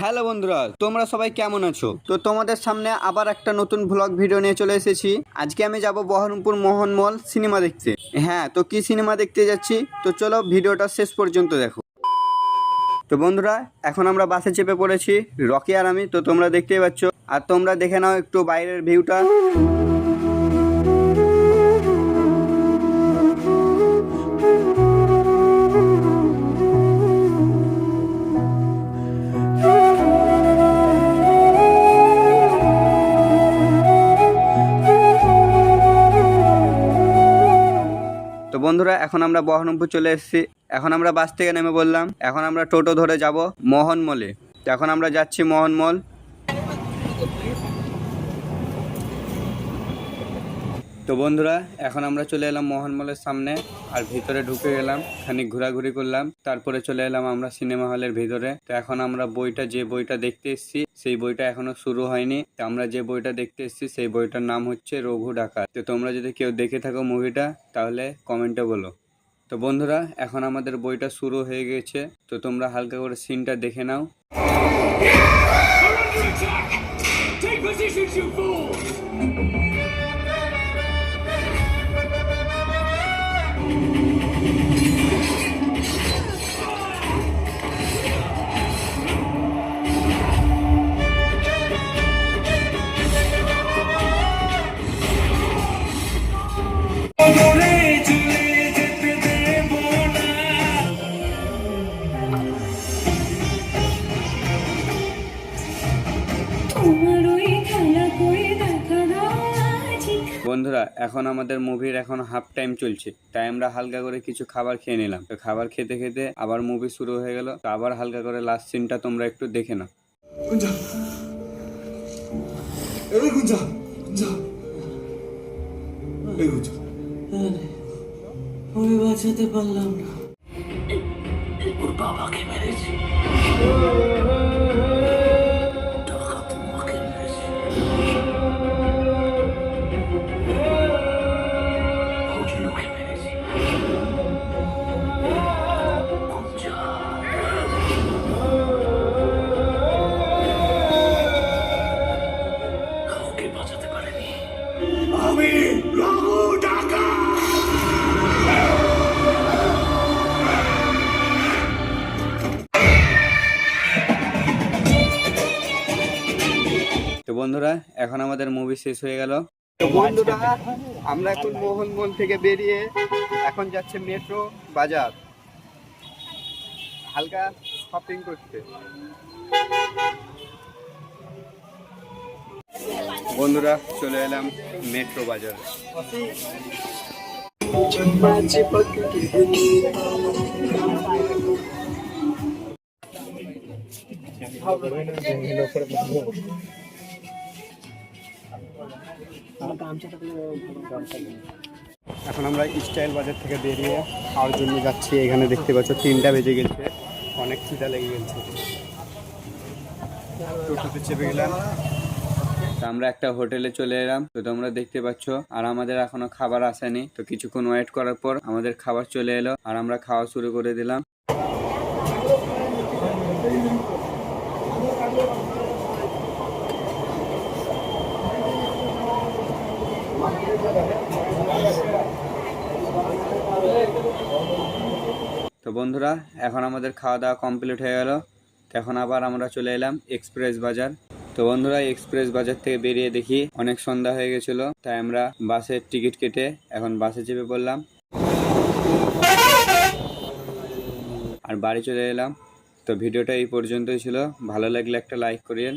Hello বন্ধুরা, তোমরা সবাই কেমন আছো? তো তোমাদের সামনে আবার একটা নতুন ব্লগ ভিডিও নিয়ে চলে এসেছি। আজকে আমি যাব বহরমপুর মোহনমল সিনেমা দেখতে। হ্যাঁ তো কি সিনেমা দেখতে যাচ্ছি? তো চলো ভিডিওটা শেষ পর্যন্ত দেখো। তো বন্ধুরা, এখন আমরা বাসে চেপে পড়েছি, রকি আর আমি, তো তোমরা দেখতেই পাচ্ছ। আর তোমরা দেখে নাও একটু বাইরের ভিউটা বন্ধুরা, এখন আমরা বহরমপুর চলে এসেছি। এখন আমরা বাস থেকে নেমে বললাম। এখন আমরা টোটো ধরে যাব মোহনমলে। তো এখন আমরা যাচ্ছি মোহনমল। তো বন্ধুরা, এখন আমরা চলে এলাম মোহনমলের সামনে, আর ভিতরে ঢুকে গেলাম, খানিক ঘোরাঘুরি করলাম, তারপরে চলে এলাম আমরা সিনেমা হলের ভিতরে। তো এখন আমরা বইটা, যে বইটা দেখতে এসেছি, সেই বইটা এখনও শুরু হয়নি। তো আমরা যে বইটা দেখতে এসেছি, সেই বইটার নাম হচ্ছে রঘু ডাকাত। তো তোমরা যদি কেউ দেখে থাকো মুভিটা, তাহলে কমেন্টে বলো। তো বন্ধুরা, এখন আমাদের বইটা শুরু হয়ে গেছে। তো তোমরা হালকা করে সিনটা দেখে নাও। বন্ধুরা এখন আমাদের মুভির এখন হাফ টাইম চলছে। তাই আমরা হালকা করে কিছু খাবার খেয়ে নিলাম। তো খাবার খেতে খেতে আবার মুভি শুরু হয়ে গেল। তো আবার হালকা করে লাস্ট সিনটা তোমরা একটু দেখে নাও। আমি বাঁচাতে পারলাম না। ওর বাবাকে মেরেছি। ডাকা তো বন্ধুরা এখন আমাদের মুভি শেষ হয়ে গেল। বন্ধুরা আমরা এখন মোহনমোহন থেকে বেরিয়ে এখন যাচ্ছে মেট্রো বাজার। হালকা শপিং করতে। বন্ধুরা, চলে এলাম মেট্রো বাজার। এখন আমরা স্টাইল বাজার থেকে বেরিয়ে খাওয়ার জন্য যাচ্ছি। এখানে দেখতে পাচ্ছ, তিনটা বেজে গেছে। অনেক খিদা লেগে গেছে। টোটোতে চেপে গেলাম। আমরা একটা হোটেলে চলে এলাম। তো তোমরা দেখতে পাচ্ছ, আর আমাদের এখনও খাবার আসেনি। তো কিছুক্ষণ ওয়েট করার পর আমাদের খাবার চলে এলো, আর আমরা খাওয়া শুরু করে দিলাম। তো বন্ধুরা, এখন আমাদের খাওয়া দাওয়া কমপ্লিট হয়ে গেল। এখন আবার আমরা চলে এলাম এক্সপ্রেস বাজার। তো বন্ধুরা এক্সপ্রেস বাজার থেকে বেরিয়ে দেখি অনেক সন্ধ্যা হয়ে গেছিল, তাই আমরা বাসের টিকিট কেটে এখন বাসে চেপে পড়লাম। আর বাড়ি চলে এলাম। তো ভিডিওটা এই পর্যন্তই ছিল। ভালো লাগলে একটা লাইক করিয়েন।